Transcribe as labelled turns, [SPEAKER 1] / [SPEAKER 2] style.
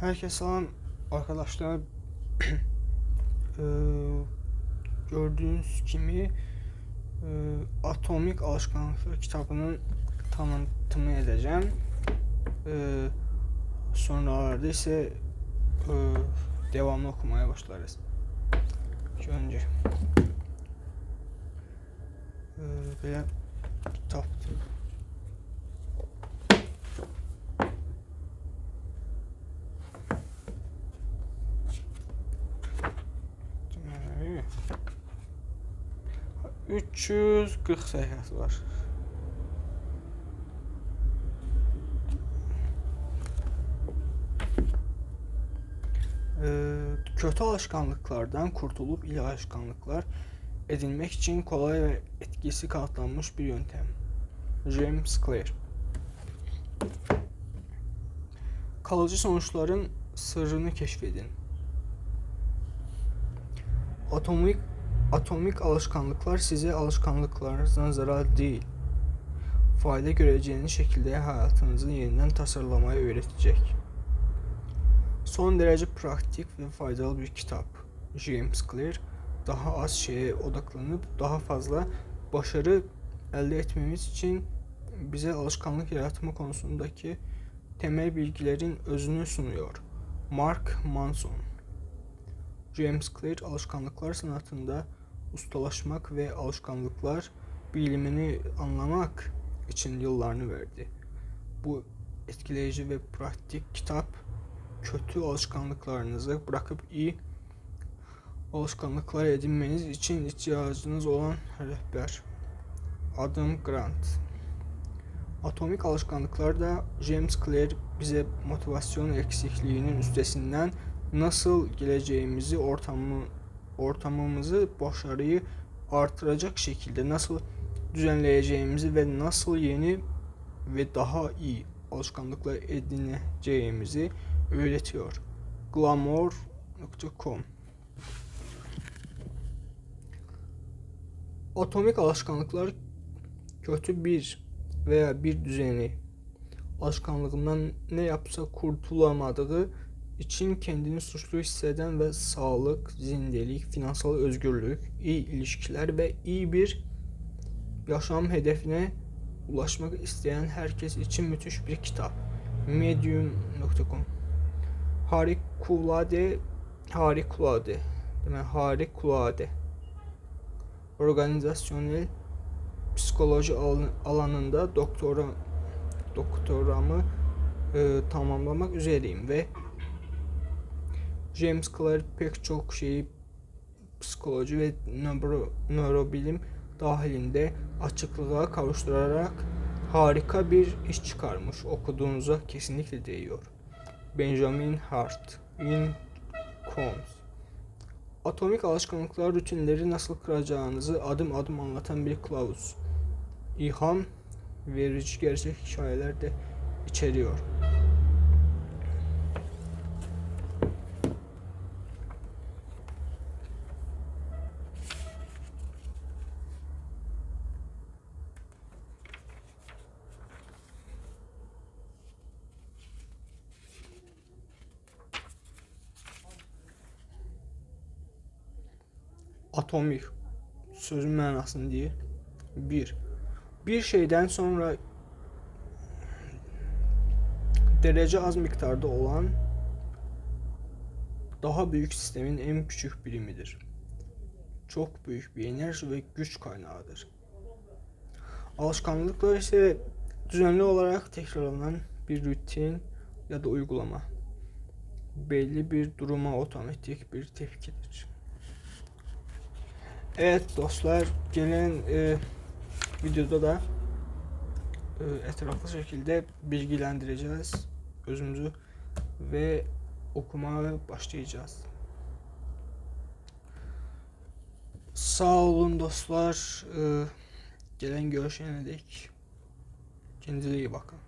[SPEAKER 1] Herkese selam arkadaşlar. Eee, gördüğünüz gibi eee, Atomik Alışkanlıklar kitabının tanıtımı edeceğim. Eee sonralarda ise eee, devamlı okumaya başlarız. Önce eee belə kitabdır. 340 səhifəsi var. Ee, kötü alışkanlıklardan kurtulup iyi alışkanlıklar edinmek için kolay ve etkisi kanıtlanmış bir yöntem. James Clear Kalıcı sonuçların sırrını keşfedin. Atomik atomik alışkanlıklar size alışkanlıklarınızdan zarar değil, fayda göreceğiniz şekilde hayatınızı yeniden tasarlamayı öğretecek. Son derece pratik ve faydalı bir kitap. James Clear daha az şeye odaklanıp daha fazla başarı elde etmemiz için bize alışkanlık yaratma konusundaki temel bilgilerin özünü sunuyor. Mark Manson James Clear alışkanlıklar sanatında ustalaşmak ve alışkanlıklar bilimini anlamak için yıllarını verdi. Bu etkileyici ve pratik kitap kötü alışkanlıklarınızı bırakıp iyi alışkanlıklar edinmeniz için ihtiyacınız olan rehber. Adam Grant Atomik alışkanlıklarda James Clear bize motivasyon eksikliğinin üstesinden nasıl geleceğimizi ortamı ortamımızı başarıyı artıracak şekilde nasıl düzenleyeceğimizi ve nasıl yeni ve daha iyi alışkanlıklar edineceğimizi öğretiyor. Glamour.com Atomik alışkanlıklar kötü bir veya bir düzeni alışkanlığından ne yapsa kurtulamadığı için kendini suçlu hisseden ve sağlık, zindelik, finansal özgürlük, iyi ilişkiler ve iyi bir yaşam hedefine ulaşmak isteyen herkes için müthiş bir kitap. Medium.com Harikulade Harikulade. Demek harikulade. Organizasyonel psikoloji alan- alanında doktora doktoramı e, tamamlamak üzereyim ve James Clear pek çok şeyi psikoloji ve nöro, nörobilim dahilinde açıklığa kavuşturarak harika bir iş çıkarmış. Okuduğunuza kesinlikle değiyor. Benjamin Hart, Win Combs Atomik alışkanlıklar rutinleri nasıl kıracağınızı adım adım anlatan bir kılavuz. İlham verici gerçek hikayeler de içeriyor. Atomik sözün mənasını deyir. Bir. Bir şeyden sonra derece az miktarda olan daha büyük sistemin en küçük birimidir. Çok büyük bir enerji ve güç kaynağıdır. Alışkanlıklar ise düzenli olarak tekrarlanan bir rutin ya da uygulama. Belli bir duruma otomatik bir tepkidir. Evet dostlar gelen e, videoda da e, etraflı şekilde bilgilendireceğiz özümüzü ve okumaya başlayacağız. Sağ olun dostlar. E, gelen görüşene dek kendinize iyi bakın.